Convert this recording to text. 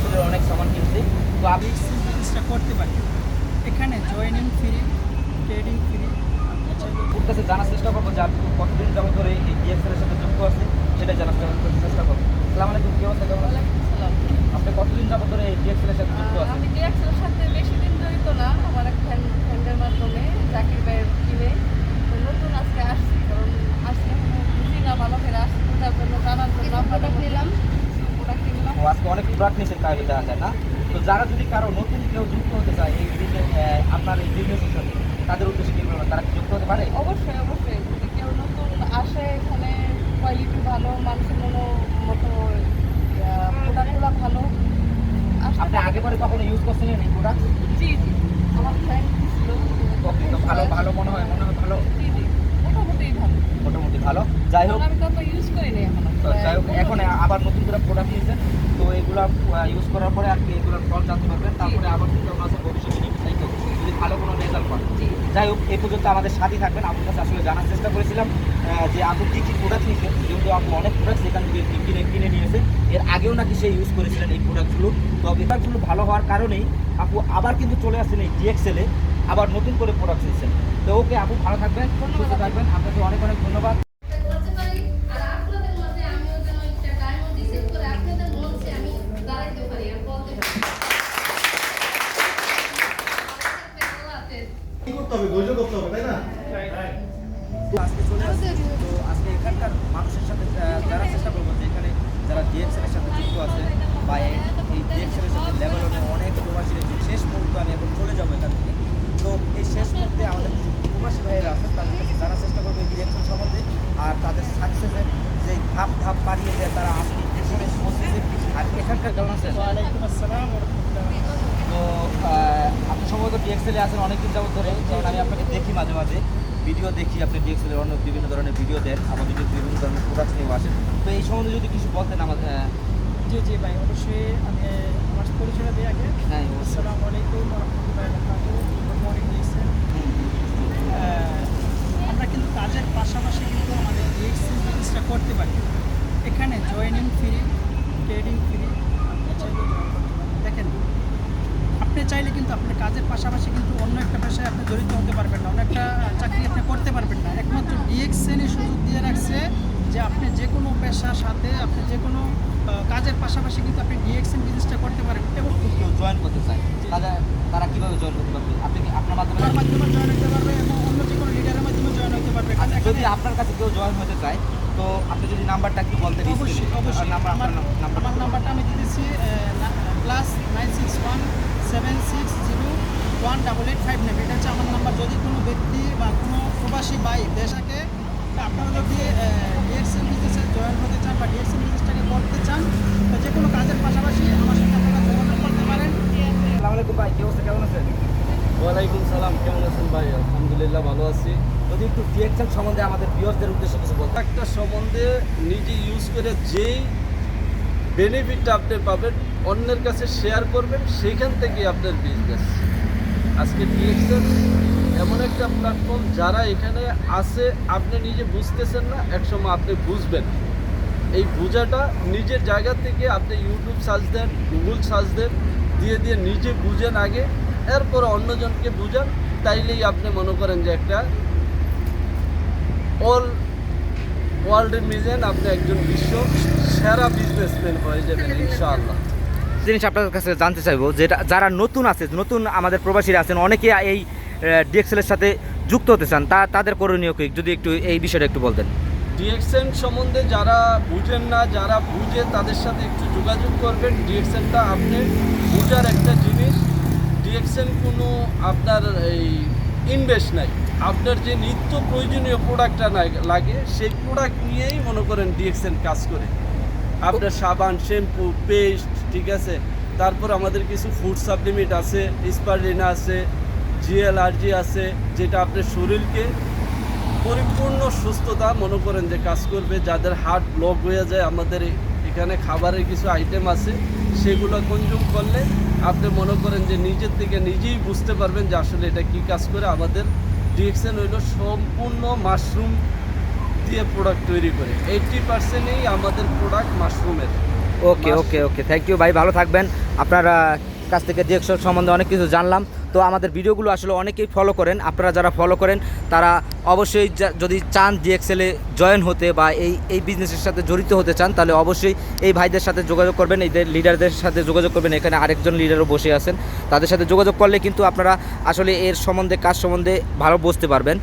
ডিএক্সেলের অনেক সামান কিনছি তো আপনি বিজনেসটা করতে পারি। এখানে জয়েনিং ফ্রি ট্রেডিং ফ্রি ওর কাছে জানার চেষ্টা করব যে আপনি কতদিন যাব ধরে এই ডিএক্সেলের সাথে যুক্ত আছে সেটা জানার চেষ্টা করব সালাম আলাইকুম কি অবস্থা? কেমন আছেন? আপনি কতদিন যাবত ধরে এই ডিএক্সেলের সাথে যুক্ত আছেন? আমি ডিএক্সের সাথে বেশি দিন জড়িত না আমার এক ফ্রেন্ড ফ্রেন্ডের মাধ্যমে জাকির ভাইয়ের কিনে তো নতুন আজকে আসছি কারণ আজকে এখনও বুঝি না ভালো করে আসছি বোঝার জন্য জানার জন্য আপনাদের নিলাম ওটা কিনলাম নিয়েছেন তাই দেখা যায় না। তো যারা যদি কারও নতুন কেউ যুক্ত হতে চায় এই আপনার এই বিজনেসের সাথে তাদের উদ্দেশ্যে কি বলবেন? তারা যুক্ত হতে পারে? অবশ্যই অবশ্যই। যদি কেউ নতুন আসে এখানে কোয়ালিটি ভালো মানুষের মতো মতো প্রোডাক্টগুলো ভালো আপনি আগে পরে কখনো ইউজ করছিলেন এই প্রোডাক্ট জি জি। আমার ফ্রেন্ড ছিল। ভালো ভালো মনে হয় মনে হয় ভালো? জি জি। মোটামুটি ভালো। মোটামুটি ভালো। যাই হোক কারণ আমি তো ইউজ করিনি এখনও তো যাই হোক এখন আবার নতুন করে প্রোডাক্ট নিয়েছেন তো এগুলো ইউজ করার পরে আর কি এগুলোর ফল জানতে পারবেন। তারপরে আবার ভাবনা আছে ভবিষ্যতে নিতে যদি ভালো কোনো রেজাল্ট পান। যাই হোক এই পর্যন্ত আমাদের সাথেই থাকবেন। আপনার কাছে আসলে জানার চেষ্টা করেছিলাম যে আপনি কী কী প্রোডাক্ট নিয়েছেন যেহেতু আপনি অনেক প্রোডাক্ট সেখান থেকে কিনে কিনে নিয়েছেন। এর আগেও নাকি সে ইউজ করেছিলেন এই প্রোডাক্টগুলো তো প্রোডাক্টগুলো ভালো হওয়ার কারণেই আপু আবার কিন্তু চলে আসছেন এই ডিএক্সেলে আবার নতুন করে প্রোডাক্ট নিয়েছেন। তো ওকে আপু ভালো থাকবেন সুস্থ থাকবেন। আপনাকে অনেক অনেক ধন্যবাদ। কি করতে হবে? ধৈর্য করতে হবে তাই না? তো আজকে চলে আসছি। তো আজকে এখানকার মানুষের সাথে আহ, চেষ্টা করব যে এখানে যারা ডিএক্সেল এর সাথে যুক্ত আছে বা এই- এর সাথে লেভেলনের অনেক প্রবাসী রয়েছে শেষ মুহূর্তে আমি এখন চলে যাব এখান থেকে। তো এই শেষ মুহূর্তে আমাদের কিছু প্রবাসী ভাইয়েরা আছেন তাদের কাছে জানার চেষ্টা করব এই ডিএক্সেল সম্বন্ধে আর তাদের সাকসেসের যে ধাপ ধাপ পাড়িয়ে দেয় তারা আসলে এখানে পৌঁছেছে আর এখানকার কেমন আছেন? ওয়ালাইকুম আসসালাম ওয়া রাহমাতুল্লাহ। তো আপনি সম্ভবত ডিএক্সেলে আছেন অনেকদিন যাবত ধরে যেমন আমি আপনাকে দেখি মাঝে মাঝে ভিডিও দেখি আপনি ডিএক্সেলের অন্য বিভিন্ন ধরনের ভিডিও দেন আমাদের বিভিন্ন ধরনের প্রোডাক্ট নিয়ে আসেন। তো এই সম্বন্ধে যদি কিছু বলতেন আমাদের আহ, জি জি ভাই অবশ্যই আমি আমার পরিচয় দিই আগে। হ্যাঁ। আসসালামু আলাইকুম গুড মর্নিং আমরা কিন্তু কাজের পাশাপাশি কিন্তু আমাদের ডিএক্সি বিজনেসটা করতে পারি। এখানে জয়েনিং ফ্রি ট্রেডিং ফ্রি আপনি চাইলে join করতে পারেন। দেখেন আপনি চাইলে কিন্তু আপনার কাজের পাশাপাশি কিন্তু অন্য একটা পেশায় আপনি জড়িত হতে পারবেন না অন্য একটা চাকরি আপনি করতে পারবেন না। একমাত্র ডিএক্স ডিএক্সএনই সুযোগ দিয়ে রাখছে যে আপনি যে কোনো পেশার সাথে আপনি যে কোনো কাজের পাশাপাশি কিন্তু আপনি ডিএক্সএন বিজনেসটা করতে পারেন এবং কেউ জয়েন করতে চায় তারা তারা কীভাবে জয়েন করতে পারবে? আপনি কি আপনার মাধ্যমে মাধ্যমে জয়েন হতে পারবে এবং অন্য যে কোনো লিডারের মাধ্যমে জয়েন হতে পারবে। আচ্ছা, যদি আপনার কাছে কেউ জয়েন হতে চায় তো আপনি যদি নাম্বারটা একটু বলতেন অবশ্যই অবশ্যই। নাম্বার আমার নাম্বারটা আমি দিতেছি plus nine six one seven six zero one double eight five nine এটা হচ্ছে আমার নাম্বার যদি কোনো ব্যক্তি বা কোনো প্রবাসী ভাই দেশাকে আপনারা যদি ডিএক্সএল বিজনেসে জয়েন হতে চান বা ডিএক্সএল বিজনেসটাকে করতে চান তো যে কোনো কাজের পাশাপাশি আমার সাথে আপনারা যোগাযোগ করতে পারেন। আসসালামু আলাইকুম ভাই কি অবস্থা? কেমন আছেন? ওয়ালাইকুম সালাম কেমন আছেন ভাই? আলহামদুলিল্লাহ ভালো আছি। যদি একটু ডিএক্সেল সম্বন্ধে আমাদের ভিউয়ারদের উদ্দেশ্যে কিছু বলতেন। একটা সম্বন্ধে নিজে ইউজ করে যেই বেনিফিটটা আপনি পাবেন, অন্যের কাছে শেয়ার করবেন সেইখান থেকে আপনার বিজনেস আজকে ডিএক্সএল এমন একটা প্ল্যাটফর্ম যারা এখানে আছে, আপনি নিজে বুঝতেছেন না, একসময় আপনি বুঝবেন। এই বোঝাটা নিজের জায়গা থেকে আপনি ইউটিউব সার্চ দেন গুগল সার্চ দেন, দিয়ে দিয়ে নিজে বুঝেন আগে, এরপর অন্যজনকে বুঝান, তাইলেই আপনি মনে করেন যে একটা অল ওয়ার্ল্ডের মিজেন আপনি একজন বিশ্ব সেরা বিজনেসম্যান হয়ে যাবেন ইনশাআল্লাহ। জিনিস আপনার কাছে জানতে চাইব যেটা যারা নতুন আছে নতুন আমাদের প্রবাসীরা আছেন অনেকে এই ডিএক্সেলের সাথে যুক্ত হতে চান তা তাদের করণীয় কি? যদি একটু এই বিষয়টা একটু বলতেন। ডিএক্সএন সম্বন্ধে যারা বুঝেন না যারা বুঝে তাদের সাথে একটু যোগাযোগ করবেন। ডিএক্সএনটা আপনি বুঝার একটা জিনিস। ডিএক্সএন কোনো আপনার এই ইনভেস্ট নাই। আপনার যে নিত্য প্রয়োজনীয় প্রোডাক্টটা লাগে, সেই প্রোডাক্ট নিয়েই মনে করেন ডিএক্সএন কাজ করে। আপনার সাবান শ্যাম্পু পেস্ট ঠিক আছে? তারপর আমাদের কিছু ফুড সাপ্লিমেন্ট আছে স্পারলিনা আছে জিএলআরজি আছে, যেটা আপনার শরীরকে পরিপূর্ণ সুস্থতা মনে করেন যে কাজ করবে। যাদের হার্ট ব্লক হয়ে যায়, আমাদের এখানে খাবারের কিছু আইটেম আছে, সেগুলো কনজুম করলে আপনি মনে করেন যে নিজের থেকে নিজেই বুঝতে পারবেন যে আসলে এটা কি কাজ করে। আমাদের ডিএক্সএন হইল সম্পূর্ণ মাশরুম দিয়ে প্রোডাক্ট তৈরি করে। এইটটি পার্সেন্টই আমাদের product মাশরুমের okay okay okay thank you ভাই। ভালো থাকবেন। আপনার থেকে ডিএক্সেল সম্বন্ধে অনেক কিছু জানলাম। তো আমাদের ভিডিওগুলো আসলে অনেকেই ফলো করেন। আপনারা যারা ফলো করেন, তারা অবশ্যই যদি চান ডিএক্সেলে জয়েন হতে বা এই এই বিজনেসের সাথে জড়িত হতে চান, তাহলে অবশ্যই এই ভাইদের সাথে যোগাযোগ করবেন, এই লিডারদের সাথে যোগাযোগ করবেন। এখানে আরেকজন লিডারও বসে আছেন। তাদের সাথে যোগাযোগ করলে কিন্তু আপনারা আসলে এর সম্বন্ধে, কাজ সম্বন্ধে ভালো বুঝতে পারবেন।